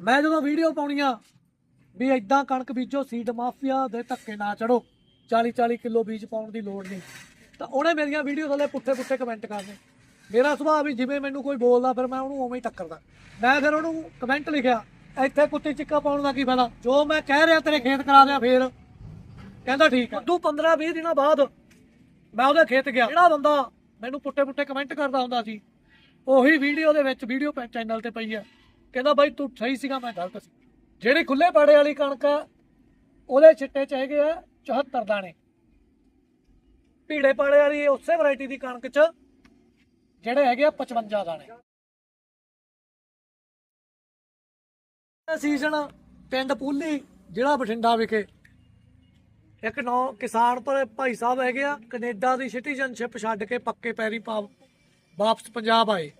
ਮੈਂ ਜਦੋਂ ਵੀਡੀਓ ਪਾਉਣੀਆਂ, ਵੀ ਇਦਾਂ ਕਣਕ ਬੀਜੋ ਸੀਡ ਮਾਫੀਆ ਦੇ ਧੱਕੇ ਨਾ ਚੜੋ। 40 40 ਕਿਲੋ ਬੀਜ ਪਾਉਣ ਦੀ ਲੋੜ ਨਹੀਂ। ਤਾਂ ਉਹਨੇ ਮੇਰੀਆਂ ਵੀਡੀਓ ਥੱਲੇ ਪੁੱਠੇ ਪੁੱਠੇ ਕਮੈਂਟ ਕਰਨੇ। ਮੇਰਾ ਸੁਭਾਅ ਵੀ ਜਿਵੇਂ ਮੈਨੂੰ ਕੋਈ ਬੋਲਦਾ, ਫਿਰ ਮੈਂ ਉਹਨੂੰ ਉਵੇਂ ਹੀ ਟੱਕਰਦਾ। ਮੈਂ ਫਿਰ ਉਹਨੂੰ ਕਮੈਂਟ ਲਿਖਿਆ, ਇੱਥੇ ਕੁੱਤੇ ਚਿੱਕਾ ਪਾਉਣ ਦਾ ਕੀ ਫਾਇਦਾ? ਜੋ ਮੈਂ ਕਹਿ ਰਿਹਾ, ਤੇਰੇ ਖੇਤ ਕਰਾ ਦਿਆਂ, ਫੇਰ। ਕਹਿੰਦਾ ਠੀਕ ਆ ਤੂੰ 15 20 ਦਿਨਾਂ ਬਾਅਦ ਮੈਂ ਉਹਦੇ ਖੇਤ ਗਿਆ। ਜਿਹੜਾ ਬੰਦਾ ਮੈਨੂੰ ਪੁੱਟੇ ਪੁੱਟੇ ਕਮੈਂਟ ਕਰਦਾ ਹੁੰਦਾ ਸੀ, ਉਹੀ ਵੀਡੀਓ ਦੇ ਵਿੱਚ, ਵੀਡੀਓ ਚੈਨਲ ਤੇ ਪਈ ਆ ਕਹਿੰਦਾ ਬਾਈ ਤੂੰ ਸਹੀ ਸੀਗਾ, ਮੈਂ ਗਲਤ ਸੀ। ਜਿਹੜੀ ਖੁੱਲੇ ਪਾੜੇ ਵਾਲੀ ਕਣਕ ਆ, ਉਹਦੇ ਛਿੱਟੇ ਚ ਹੈਗੇ ਆ 74 ਦਾਣੇ। ਭੀੜੇ ਪਾੜੇ ਵਾਲੀ ਉਸੇ ਵੈਰਾਈਟੀ ਦੀ ਕਣਕ ਚ ਜਿਹੜੇ ਹੈਗੇ ਆ 55 ਦਾਣੇ। ਸੀਜ਼ਨ ਪਿੰਡ ਪੂਲੀ, ਜ਼ਿਲ੍ਹਾ ਬਠਿੰਡਾ ਵਿਖੇ। ਇੱਕ ਨੌ ਕਿਸਾਨ ਪਰ ਭਾਈ ਸਾਹਿਬ ਹੈਗੇ ਆ, ਕੈਨੇਡਾ ਦੀ ਸਿਟੀਜ਼ਨਸ਼ਿਪ ਛੱਡ ਕੇ ਪੱਕੇ ਪੈਰੀ ਪਾ ਵਾਪਸ ਪੰਜਾਬ ਆਏ।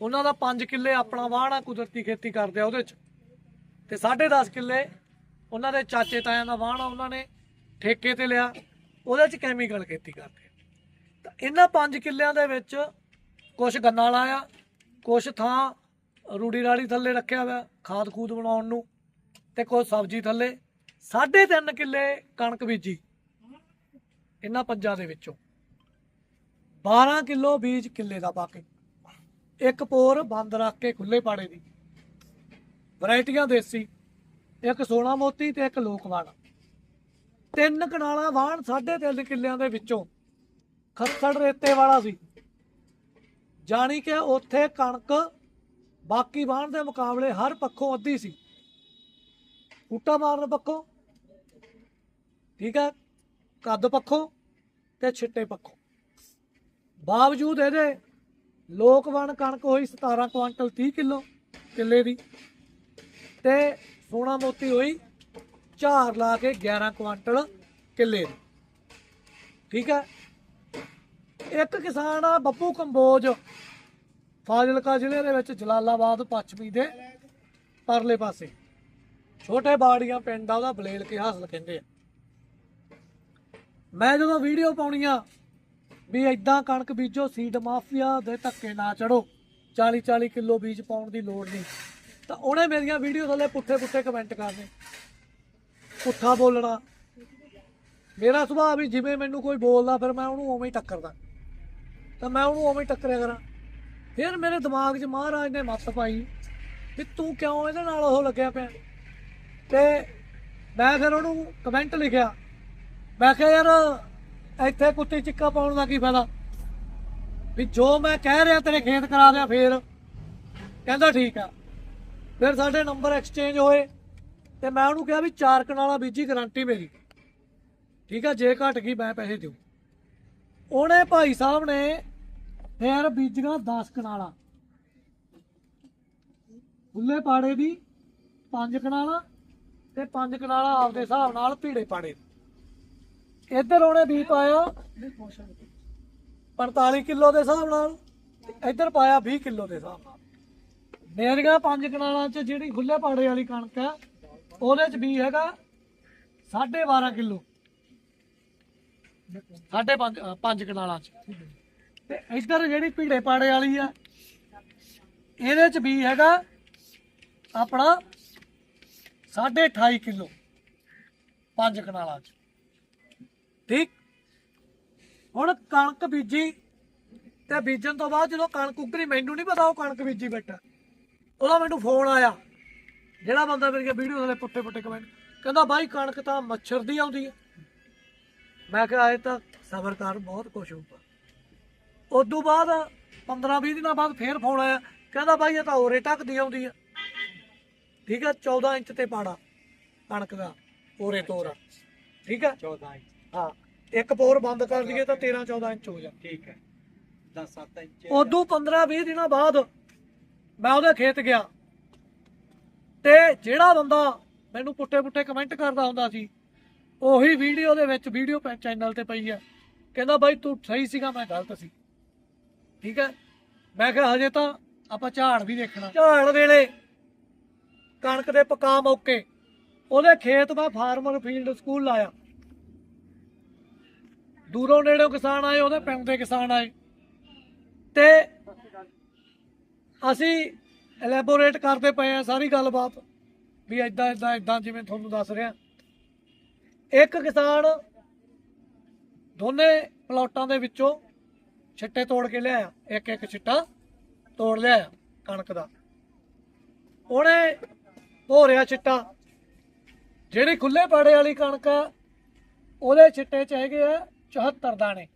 ਉਹਨਾਂ ਦਾ 5 ਕਿੱਲੇ ਆਪਣਾ ਵਾਹਣਾ ਕੁਦਰਤੀ ਖੇਤੀ ਕਰਦੇ ਆ ਉਹਦੇ ਚ। ਤੇ 10.5 ਕਿੱਲੇ ਉਹਨਾਂ ਦੇ ਚਾਚੇ ਤਾਇਆਂ ਦਾ ਵਾਹਣਾ ਉਹਨਾਂ ਨੇ ਠੇਕੇ ਤੇ ਲਿਆ। ਉਹਦੇ ਚ ਕੈਮੀਕਲ ਖੇਤੀ ਕਰਦੇ ਤਾਂ ਇਹਨਾਂ 5 ਕਿੱਲਿਆਂ ਦੇ ਵਿੱਚ ਕੁਝ ਗੰਨਾ ਲਾਇਆ ਕੁਝ ਥਾਂ ਰੂੜੀ ਰਾੜੀ ਥੱਲੇ ਰੱਖਿਆ ਹੋਇਆ, ਖਾਦ ਖੂਦ ਬਣਾਉਣ ਨੂੰ ਤੇ ਕੁਝ ਸਬਜ਼ੀ ਥੱਲੇ। 3.5 ਕਿੱਲੇ ਕਣਕ ਬੀਜੀ ਇਹਨਾਂ ਪੰਜਾਂ ਦੇ ਵਿੱਚੋਂ। 12 ਕਿਲੋ ਬੀਜ ਕਿੱਲੇ ਦਾ ਪਾ ਕੇ। ਇੱਕ ਪੋਰ ਬੰਦ ਰੱਖ ਕੇ ਖੁੱਲੇ ਪਾੜੇ ਦੀ। ਵੈਰਾਈਟੀਆਂ ਦੇਸੀ, ਇੱਕ ਸੋਨਾ ਮੋਤੀ ਤੇ ਇੱਕ ਲੋਕਵਾਨ ਤਿੰਨ ਕਨਾਲਾਂ ਵਾਹਣ 3.5 ਕਿੱਲਿਆਂ ਦੇ ਵਿੱਚੋਂ ਖੱਸੜ ਰੇਤੇ ਵਾਲਾ ਸੀ। ਜਾਣੀ ਕਿ ਉੱਥੇ ਕਣਕ ਬਾਕੀ ਵਾਹਣ ਦੇ ਮੁਕਾਬਲੇ ਹਰ ਪੱਖੋਂ ਅੱਧੀ ਸੀ। ਬੂਟਾ ਮਾਰਨ ਪੱਖੋਂ, ਠੀਕ ਹੈ, ਕੱਦ ਪੱਖੋਂ ਤੇ ਛਿੱਟੇ ਪੱਖੋਂ। ਬਾਵਜੂਦ ਇਹਦੇ ਲੋਕਵਣ ਕਣਕ ਹੋਈ 17 ਕੁਆਂਟਲ 30 ਕਿਲੋ ਕਿੱਲੇ ਦੀ ਤੇ ਸੋਨਾ ਮੋਤੀ ਹੋਈ ਝਾਰ ਲਾ ਕੇ 11 ਕੁਆਂਟਲ ਕਿੱਲੇ ਦੀ। ਠੀਕ ਹੈ? ਇੱਕ ਕਿਸਾਨ ਆ, ਬੱਬੂ ਕੰਬੋਜ, ਫਾਜ਼ਿਲਕਾ ਜ਼ਿਲ੍ਹੇ ਦੇ ਵਿੱਚ ਜਲਾਲਾਬਾਦ ਪੱਛਮੀ ਦੇ ਪਰਲੇ ਪਾਸੇ। ਛੋਟੇ ਬਾੜੀਆਂ ਪਿੰਡ ਆ, ਉਹਦਾ ਬਲੇਲ ਕੇ ਹਾਸਲ ਕਹਿੰਦੇ ਆ। ਮੈਂ ਜਦੋਂ ਵੀਡੀਓ ਪਾਉਣੀ ਆ ਵੀ ਇਦਾਂ ਕਣਕ ਬੀਜੋ ਸੀਡ ਮਾਫੀਆ ਦੇ ਧੱਕੇ ਨਾ ਚੜੋ। 40 40 ਕਿਲੋ ਬੀਜ ਪਾਉਣ ਦੀ ਲੋੜ ਨਹੀਂ। ਤਾਂ ਉਹਨੇ ਮੇਰੀਆਂ ਵੀਡੀਓ ਥੱਲੇ ਪੁੱਠੇ ਪੁੱਠੇ ਕਮੈਂਟ ਕਰਨੇ। ਪੁੱਠਾ ਬੋਲਣਾ। ਮੇਰਾ ਸੁਭਾਅ ਵੀ ਜਿਵੇਂ ਮੈਨੂੰ ਕੋਈ ਬੋਲਦਾ, ਫਿਰ ਮੈਂ ਉਹਨੂੰ ਉਵੇਂ ਹੀ ਟੱਕਰਦਾ। ਤਾਂ ਮੈਂ ਉਹਨੂੰ ਉਵੇਂ ਹੀ ਟੱਕਰਿਆ ਕਰਾਂ। ਫਿਰ ਮੇਰੇ ਦਿਮਾਗ 'ਚ ਮਹਾਰਾਜ ਨੇ ਮੱਤ ਪਾਈ ਵੀ ਤੂੰ ਕਿਉਂ ਇਹਦੇ ਨਾਲ ਉਹ ਲੱਗਿਆ ਪਿਆ? ਤੇ ਮੈਂ ਫਿਰ ਉਹਨੂੰ ਕਮੈਂਟ ਲਿਖਿਆ। ਮੈਂ ਕਿਹਾ, ਯਾਰ ਇੱਥੇ ਕੁੱਤੇ ਚਿੱਕਾ ਪਾਉਣ ਦਾ ਕੀ ਫਾਇਦਾ? ਵੀ ਜੋ ਮੈਂ ਕਹਿ ਰਿਹਾ ਤੇਰੇ ਖੇਤ ਕਰਾ ਦਿਆਂ ਫੇਰ। ਕਹਿੰਦਾ ਠੀਕ ਆ। ਫਿਰ ਸਾਡੇ ਨੰਬਰ ਐਕਸਚੇਂਜ ਹੋਏ ਤੇ ਮੈਂ ਉਹਨੂੰ ਕਿਹਾ ਵੀ ਚਾਰ ਕਨਾਲਾ ਬੀਜੀ ਗਾਰੰਟੀ ਮੇਰੀ। ਠੀਕ ਆ, ਜੇ ਘਟ ਗਈ ਮੈਂ ਪੈਸੇ ਦਿਉ। ਉਹਨੇ ਭਾਈ ਸਾਹਿਬ ਨੇ ਫਿਰ ਬੀਜੀਆਂ 10 ਕਨਾਲਾ। ਉੱਲੇ ਪਾੜੇ ਦੀ ਪੰਜ ਕਨਾਲਾ ਤੇ ਪੰਜ ਕਨਾਲਾ ਆਪਦੇ ਹਿਸਾਬ ਨਾਲ ਭੀੜੇ ਪਾੜੇ। ਇੱਧਰ ਉਹਨੇ ਬੀ ਪਾਇਆ। 45 ਕਿਲੋ ਦੇ ਹਿਸਾਬ ਨਾਲ ਤੇ ਇੱਧਰ ਪਾਇਆ 20 ਕਿਲੋ ਦੇ ਹਿਸਾਬ ਨਾਲ। ਮੇਰੀਆਂ ਪੰਜ ਕਨਾਲਾਂ 'ਚ ਜਿਹੜੀ ਖੁੱਲੇ ਪਾੜੇ ਵਾਲੀ ਕਣਕ ਹੈ, ਉਹਦੇ 'ਚ ਵੀ ਹੈਗਾ 12.5 ਕਿਲੋ। ਸਾਢੇ 5 5 ਕਨਾਲਾਂ 'ਚ। ਤੇ ਇੱਧਰ ਜਿਹੜੀ ਭੀੜੇ ਪਾੜੇ ਵਾਲੀ ਆ, ਇਹਦੇ 'ਚ ਵੀ ਹੈਗਾ ਆਪਣਾ 28 ਕਿਲੋ ਪੰਜ ਕਨਾਲਾਂ 'ਚ। ਠੀਕ? ਹੁਣ ਕਣਕ ਬੀਜੀ ਤੇ ਬੀਜਣ ਤੋਂ ਬਾਅਦ ਜਦੋਂ ਕਣਕ ਉੱਗਰੀ, ਮੈਨੂੰ ਨਹੀਂ ਪਤਾ ਉਹ ਕਣਕ ਬੀਜੀ ਬੈਠਾ। ਉਹਦਾ ਮੈਨੂੰ ਫੋਨ ਆਇਆ। ਜਿਹੜਾ ਬੰਦਾ ਮੇਰੀਆਂ ਵੀਡੀਓ ਥੱਲੇ ਪੁੱਟੇ ਪੁੱਟੇ ਕਮੈਂਟ ਕਹਿੰਦਾ, ਬਾਈ, ਕਣਕ ਤਾਂ ਮੱਛਰ ਦੀ ਆਉਂਦੀ ਹੈ। ਮੈਂ ਕਿਹਾ ਇਹ ਤਾਂ ਸਬਰ ਕਰ, ਬਹੁਤ ਕੁਛ ਹੋਊਗਾ ਉਦੋਂ ਬਾਅਦ 15 20 ਦਿਨਾਂ ਬਾਅਦ ਫੇਰ ਫੋਨ ਆਇਆ। ਕਹਿੰਦਾ, ਬਾਈ, ਇਹ ਤਾਂ ਹੋਰੇ ਟੱਕਦੀ ਆਉਂਦੀ ਹੈ। ਠੀਕ ਹੈ 14 ਇੰਚ ਤੇ ਪਾੜਾ ਕਣਕ ਦਾ ਹੋਰੇ ਤੋਰਾ। ਠੀਕ ਹੈ? 14 ਇੰਚ। ਹਾਂ। ਇੱਕ ਪੋਰ ਬੰਦ ਕਰ ਦਈਏ ਤਾਂ 13 14 ਇੰਚ ਹੋ ਜਾ ਠੀਕ ਹੈ। 10 7 ਇੰਚ। ਉਦੋਂ 15 20 ਦਿਨਾਂ ਬਾਅਦ ਮੈਂ ਉਹਦੇ ਖੇਤ ਗਿਆ। ਤੇ ਜਿਹੜਾ ਬੰਦਾ ਮੈਨੂੰ ਪੁੱਟੇ ਪੁੱਟੇ ਕਮੈਂਟ ਕਰਦਾ ਹੁੰਦਾ ਸੀ ਉਹੀ ਵੀਡੀਓ ਦੇ ਵਿੱਚ ਵੀਡੀਓ ਚੈਨਲ ਤੇ ਪਈ ਆ ਕਹਿੰਦਾ ਬਾਈ ਤੂੰ ਸਹੀ ਸੀਗਾ ਮੈਂ ਗਲਤ ਸੀ। ਠੀਕ ਹੈ। ਮੈਂ ਕਿਹਾ ਹਜੇ ਤਾਂ ਆਪਾਂ ਝਾੜ ਵੀ ਦੇਖਣਾ। ਝਾੜ ਵੇਲੇ। ਕਣਕ ਦੇ ਪਕਾ ਮੌਕੇ। ਉਹਦੇ ਖੇਤ ਮੈਂ ਫਾਰਮਰ ਫੀਲਡ ਸਕੂਲ ਲਾਇਆ। ਦੂਰੋਂ ਨੇੜਿਓਂ ਕਿਸਾਨ ਆਏ, ਉਹਦੇ ਪਿੰਡ ਦੇ ਕਿਸਾਨ ਆਏ। ਤੇ ਅਸੀਂ ਐਲੈਬੋਰੇਟ ਕਰਦੇ ਪਏ ਆ ਸਾਰੀ ਗੱਲਬਾਤ, ਵੀ ਐਦਾਂ ਐਦਾਂ ਐਦਾਂ ਜਿਵੇਂ ਤੁਹਾਨੂੰ ਦੱਸ ਰਿਹਾ। ਇੱਕ ਕਿਸਾਨ ਦੋਨੇ ਪਲਾਟਾਂ ਦੇ ਵਿੱਚੋਂ ਛਿੱਟੇ ਤੋੜ ਕੇ ਲਿਆਇਆ, ਇੱਕ ਇੱਕ ਛਿੱਟਾ ਤੋੜ ਲਿਆਇਆ ਕਣਕ ਦਾ। ਉਹਨੇ ਭੋਰਿਆ ਛਿੱਟਾ, ਜਿਹੜੀ ਖੁੱਲੇ ਪਾੜੇ ਵਾਲੀ ਕਣਕ ਆ, ਉਹਦੇ ਛਿੱਟੇ ਚ ਹੈਗੇ ਆ 74 ਦਾਣੇ।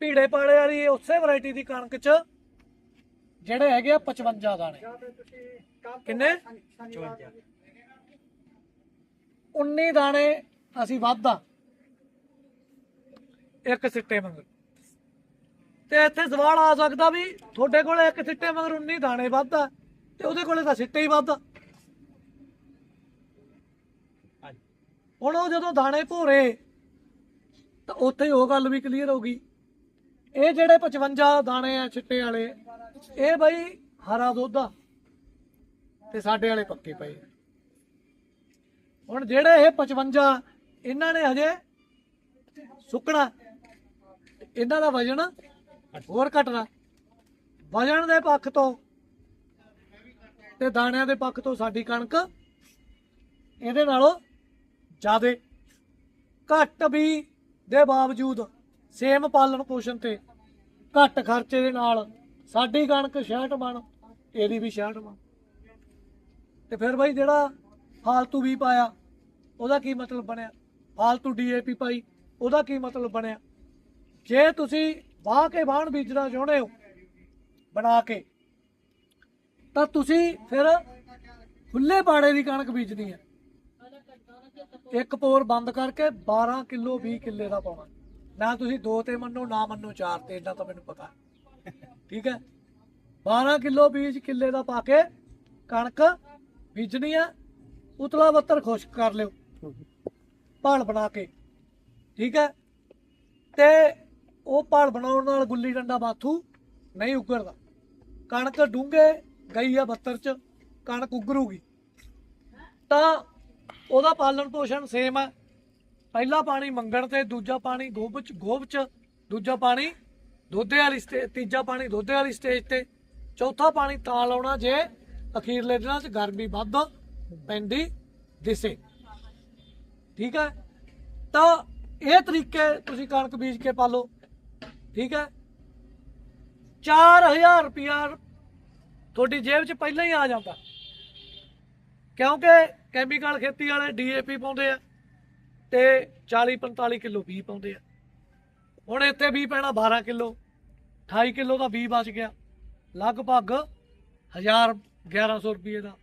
ਭੀੜੇ ਪਾੜੇ ਵਾਲੀ ਉਸੇ ਵੈਰਾਈਟੀ ਦੀ ਕਣਕ ਚ? ਜਿਹੜੇ ਹੈਗੇ ਆ 55 ਦਾਣੇ। ਕਿੰਨੇ? 54 19 ਦਾਣੇ ਅਸੀਂ ਵਾਧਾ ਇੱਕ ਸਿੱਟੇ ਮੰਗਰ ਤੇ ਇੱਥੇ ਸਵਾਲ ਆ ਸਕਦਾ ਵੀ ਤੁਹਾਡੇ ਕੋਲ ਇੱਕ ਸਿੱਟੇ ਮਗਰ 19 ਦਾਣੇ ਵਾਧਾ ਤੇ ਉਹਦੇ ਕੋਲੇ ਤਾਂ ਸਿੱਟੇ ਹੀ ਵਾਧਾ ਹਾਂਜੀ। ਹੁਣ ਉਹ ਜਦੋਂ ਦਾਣੇ ਭੋਰੇ ਤਾਂ ਉੱਥੇ ਉਹ ਗੱਲ ਵੀ ਕਲੀਅਰ ਹੋ ਗਈ। ਇਹ ਜਿਹੜੇ 55 ਦਾਣੇ ਆ ਚਿੱਟੇ ਵਾਲੇ, ਇਹ ਬਈ ਹਰਾ ਦੁੱਧ ਆ ਤੇ ਸਾਡੇ ਵਾਲੇ ਪੱਕੇ ਪਏ ਹੁਣ ਜਿਹੜੇ ਇਹ 55 ਇਹਨਾਂ ਨੇ ਹਜੇ ਸੁੱਕਣਾ। ਇਹਨਾਂ ਦਾ ਵਜਨ ਹੋਰ ਘਟਣਾ। ਵਜਨ ਦੇ ਪੱਖ ਤੋਂ ਤੇ ਦਾਣਿਆਂ ਦੇ ਪੱਖ ਤੋਂ ਸਾਡੀ ਕਣਕ ਇਹਦੇ ਨਾਲੋਂ ਜ਼ਿਆਦੇ। ਘੱਟ ਵੀ ਦੇ ਬਾਵਜੂਦ ਸੇਮ ਪਾਲਣ ਪੋਸ਼ਣ ਤੇ ਘੱਟ ਖਰਚੇ ਦੇ ਨਾਲ ਸਾਡੀ ਕਣਕ 66 ਮਣ ਇਹਦੀ ਵੀ 66 ਮਣ ਤੇ ਫਿਰ ਬਾਈ ਜਿਹੜਾ ਫਾਲਤੂ ਵੀ ਪਾਇਆ, ਉਹਦਾ ਕੀ ਮਤਲਬ ਬਣਿਆ? ਫਾਲਤੂ ਡੀਏਪੀ ਪਾਈ, ਉਹਦਾ ਕੀ ਮਤਲਬ ਬਣਿਆ? ਜੇ ਤੁਸੀਂ ਵਾਹ ਕੇ ਬਾਣ ਬੀਜਣਾ ਚਾਹੁੰਦੇ ਹੋ ਬਣਾ ਕੇ, ਤਾਂ ਤੁਸੀਂ ਫਿਰ ਖੁੱਲੇ ਪਾੜੇ ਦੀ ਕਣਕ ਬੀਜਣੀ ਹੈ। ਇੱਕ ਪੋਰ ਬੰਦ ਕਰਕੇ 12 ਕਿਲੋ 20 ਕਿੱਲੇ ਦਾ ਪਾਉਣਾ। ਨਾ ਤੁਸੀਂ ਦੋ ਤੇ ਮੰਨੋ, ਨਾ ਮੰਨੋ ਚਾਰ ਤੇ, ਇੰਨਾ ਤਾਂ ਮੈਨੂੰ ਪਤਾ। ਠੀਕ ਹੈ? 12 ਕਿਲੋ ਬੀਜ ਕਿੱਲੇ ਦਾ ਪਾ ਕੇ ਕਣਕ ਬੀਜਣੀ ਆ, ਉਤਲਾ ਬੱਤਰ ਖੁਸ਼ਕ ਕਰ ਲਿਓ। ਭਾਲ ਬਣਾ ਕੇ। ਠੀਕ ਹੈ? ਤੇ ਉਹ ਭਾਲ ਬਣਾਉਣ ਨਾਲ ਗੁੱਲੀ ਡੰਡਾ ਬਾਥੂ ਨਹੀਂ ਉਗਰਦਾ। ਕਣਕ ਡੂੰਘੇ ਗਈ ਆ ਬੱਤਰ ਚ, ਕਣਕ ਉਗਰੂਗੀ। ਤਾਂ ਉਹਦਾ ਪਾਲਣ ਪੋਸ਼ਣ ਸੇਮ ਹੈ ਪਹਿਲਾ ਪਾਣੀ ਮੰਗਣ ਤੇ, ਦੂਜਾ ਪਾਣੀ ਗੋਭ ਚ ਗੋਭ ਚ, ਦੂਜਾ ਪਾਣੀ ਦੋਧੇ ਵਾਲੀ ਸਟੇਜ ਤੀਜਾ ਪਾਣੀ ਦੋਧੇ ਵਾਲੀ ਸਟੇਜ ਤੇ। ਚੌਥਾ ਪਾਣੀ ਤਾਂ ਲਾਉਣਾ ਜੇ ਅਖੀਰਲੇ ਦਿਨਾਂ 'ਚ ਗਰਮੀ ਵੱਧ ਪੈਂਦੀ ਦਿਸੇ। ਠੀਕ ਹੈ? ਤਾਂ ਇਹ ਤਰੀਕੇ ਤੁਸੀਂ ਕਣਕ ਬੀਜ ਕੇ ਪਾਲੋ। ਠੀਕ ਹੈ? 4000 ਰੁਪਿਆ ਤੁਹਾਡੀ ਜੇਬ 'ਚ ਪਹਿਲਾਂ ਹੀ ਆ ਜਾਂਦਾ। ਕਿਉਂਕਿ ਕੈਮੀਕਲ ਖੇਤੀ ਵਾਲੇ ਡੀਏਪੀ ਪਾਉਂਦੇ ਆ ਤੇ 40 45 ਕਿਲੋ ਬੀ ਪਾਉਂਦੇ ਆ। ਹੁਣ ਇੱਥੇ ਵੀ ਪੈਣਾ 12 ਕਿਲੋ 28 ਕਿਲੋ ਦਾ ਬੀ ਬਚ ਗਿਆ। ਲਗਭਗ 1000 1100 ਰੁਪਏ ਦਾ।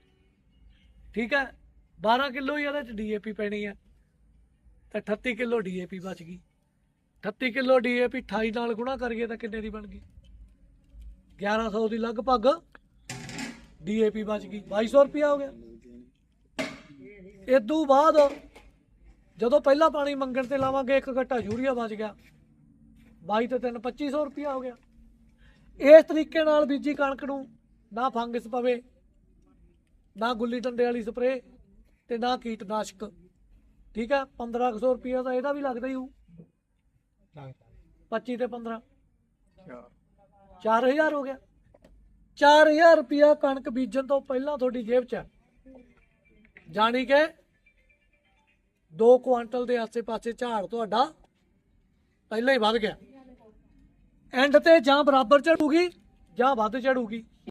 ਠੀਕ ਹੈ 12 ਕਿਲੋ ਹੀ ਇਹਦੇ ਚ ਡੀਏਪੀ ਪੈਣੀ ਹੈ ਤੇ 38 ਕਿਲੋ ਡੀਏਪੀ ਬਚ ਗਈ। 38 ਕਿਲੋ ਡੀਏਪੀ 28 ਨਾਲ ਗੁਣਾ ਕਰੀਏ ਤਾਂ ਕਿੰਨੇ ਦੀ ਬਣ ਗਈ? 1100 ਦੀ ਲਗਭਗ ਡੀਏਪੀ ਬਚ ਗਈ। 2200 ਰੁਪਇਆ ਹੋ ਗਿਆ। ਇਦੋਂ ਬਾਅਦ ਜਦੋਂ ਪਹਿਲਾ ਪਾਣੀ ਮੰਗਣ ਤੇ ਲਾਵਾਂਗੇ, ਇੱਕ ਘੱਟਾ ਯੂਰੀਆ ਬਚ ਗਿਆ। 22 ਤੇ 3 2500 ਰੁਪਇਆ ਹੋ ਗਿਆ। ਇਸ ਤਰੀਕੇ ਨਾਲ ਬੀਜੀ ਕਣਕ ਨੂੰ ਨਾ ਫੰਗਸ ਪਵੇ, ਨਾ ਗੁੱਲੀ ਡੰਡੇ ਵਾਲੀ ਸਪਰੇ ਤੇ ਨਾ ਕੀਟਨਾਸ਼ਕ। ਠੀਕ ਹੈ? 1500 ਰੁਪਇਆ ਤਾਂ ਇਹਦਾ ਵੀ ਲੱਗਦਾ ਹੀ ਹੋਊ। 25 ਤੇ 15 4000 ਹੋ ਗਿਆ। 4000 ਰੁਪਇਆ ਕਣਕ ਬੀਜਣ ਤੋਂ ਪਹਿਲਾਂ ਤੁਹਾਡੀ ਜੇਬ 'ਚ ਹੈ। ਜਾਣੀ ਕਿ 2 ਕੁਆਂਟਲ ਦੇ ਆਸੇ-ਪਾਸੇ ਝਾੜ ਤੁਹਾਡਾ ਪਹਿਲਾਂ ਹੀ ਵੱਧ ਗਿਆ। ਐਂਡ ਤੇ ਜਾਂ ਬਰਾਬਰ ਝੜੂਗੀ ਜਾਂ ਵੱਧ ਚੜੂਗੀ